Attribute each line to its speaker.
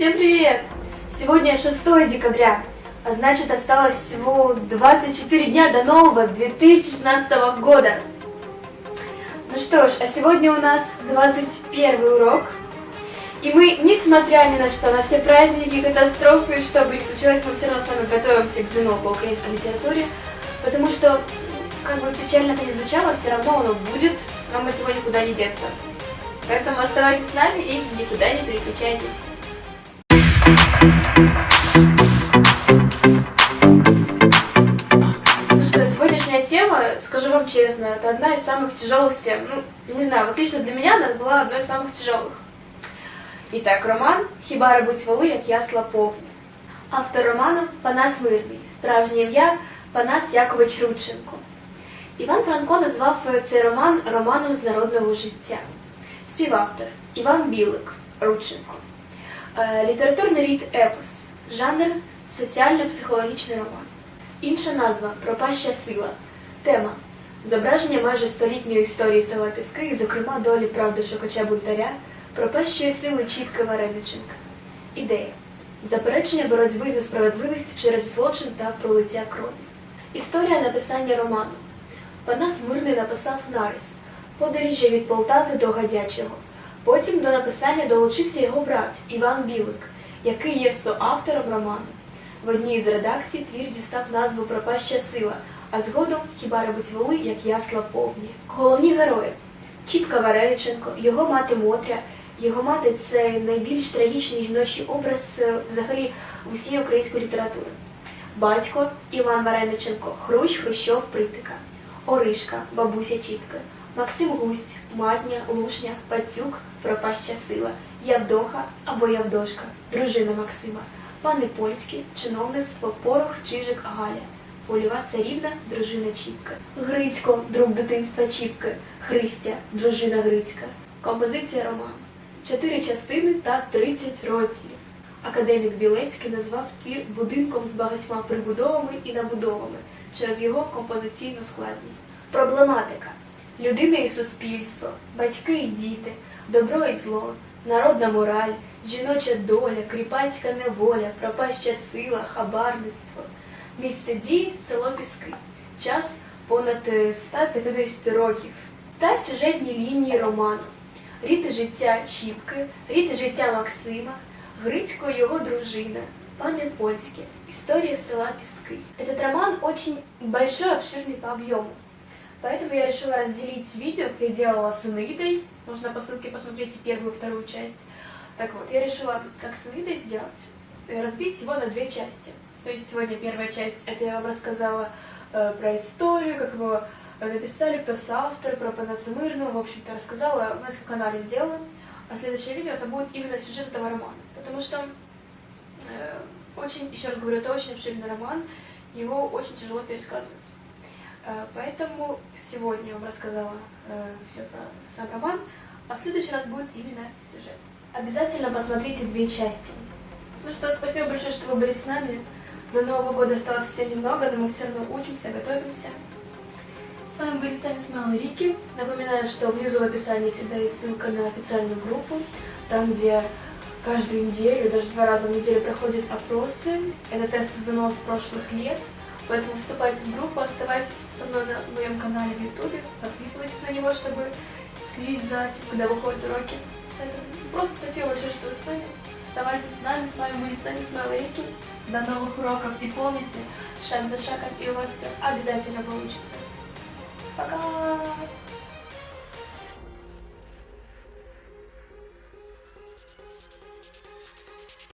Speaker 1: Всем привет! Сегодня 6 декабря, а значит осталось всего 24 дня до нового 2016 года. Ну что ж, а сегодня у нас 21 урок. И мы, несмотря ни на что, на все праздники, катастрофы, что бы ни случилось, мы все равно с вами готовимся к ЗНО по украинской литературе, потому что, как бы печально это ни звучало, все равно оно будет, нам от него никуда не деться. Поэтому оставайтесь с нами и никуда не переключайтесь. Ну что, сегодняшняя тема, скажу вам честно, это одна из самых тяжелых тем. Ну, не знаю, вот лично для меня она была одной из самых тяжелых. Итак, роман «Хіба рабуть воли, як ясла повні». Автор роману Панас Мирний, справжнє ім'я Панас Якович Рудченко. Іван Франко назвав цей роман романом з народного життя. Співавтор Іван Білик Рудченко. Е, Літературний рід епос, жанр соціально-психологічний роман. Інша назва Пропаща сила. Тема зображення майже столітньої історії села Піски, і, зокрема, долі правди шукача бунтаря, пропащої сили Чіпки Варениченка. Ідея заперечення боротьби за справедливість через злочин та пролиття крові. Історія написання роману. Панас Мирний написав нарис подоріжжя від Полтави до Гадячого. Потім до написання долучився його брат Іван Білик, який є соавтором роману. В одній з редакцій твір дістав назву Пропаща сила, а згодом хіба робить воли, як ясла повні. Головні герої Чіпка Варениченко, його мати Мотря. Його мати це найбільш трагічний жіночий образ е, взагалі усієї української літератури. Батько Іван Варениченко, Хрущ Хрущов Притика, Оришка, бабуся Чіпки, Максим Густь, Матня, Лушня, Пацюк, Пропаща сила, Явдоха або Явдошка, дружина Максима, пани польські, чиновництво, Порох, Чижик, Галя, Поліва царівна, дружина Чіпки, Грицько, друг дитинства Чіпки, Христя, дружина Грицька. Композиція роману. Чотири частини та 30 розділів. Академік Білецький назвав твір будинком з багатьма прибудовами і набудовами через його композиційну складність. Проблематика людина і суспільство, батьки і діти, добро і зло, народна мораль, жіноча доля, кріпацька неволя, пропаща сила, хабарництво. Місце дії село Піски. Час понад е, 150 років. Та сюжетні лінії роману. Рід життя Чіпки, рід життя Максима, Грицько його дружина, пане Польське, история села Пески. Этот роман очень большой, обширный по объему. Поэтому я решила разделить видео, как я делала с Энидой. Можно по ссылке посмотреть первую, и вторую часть. Так вот, я решила, как с Энидой сделать, э, разбить его на две части. То есть сегодня первая часть, это я вам рассказала э, про историю, как его э, написали, кто соавтор, про Панаса Мирного, в общем-то, рассказала, у нас как канале сделала. А следующее видео это будет именно сюжет этого романа. Потому что, э, очень, еще раз говорю, это очень обширный роман, его очень тяжело пересказывать. Э, Поэтому сегодня я вам рассказала все про сам роман, а в следующий раз будет именно сюжет. Обязательно посмотрите две части. Ну что, спасибо большое, что вы были с нами. До Нового года осталось совсем немного, но мы все равно учимся, готовимся. С вами были Саня и Рики. Напоминаю, что внизу в описании всегда есть ссылка на официальную группу, там, где каждую неделю, даже два раза в неделю проходят опросы. Это тесты ЗНО с прошлых лет. Поэтому вступайте в группу, оставайтесь со мной на моем канале в Ютубе, подписывайтесь на него, чтобы следить за тем, когда выходят уроки. Поэтому просто спасибо большое, что вы с нами. Оставайтесь с нами, с вами были Саня Смел и Рики. До новых уроков и помните, шаг за шагом и у вас все обязательно получится. Пока!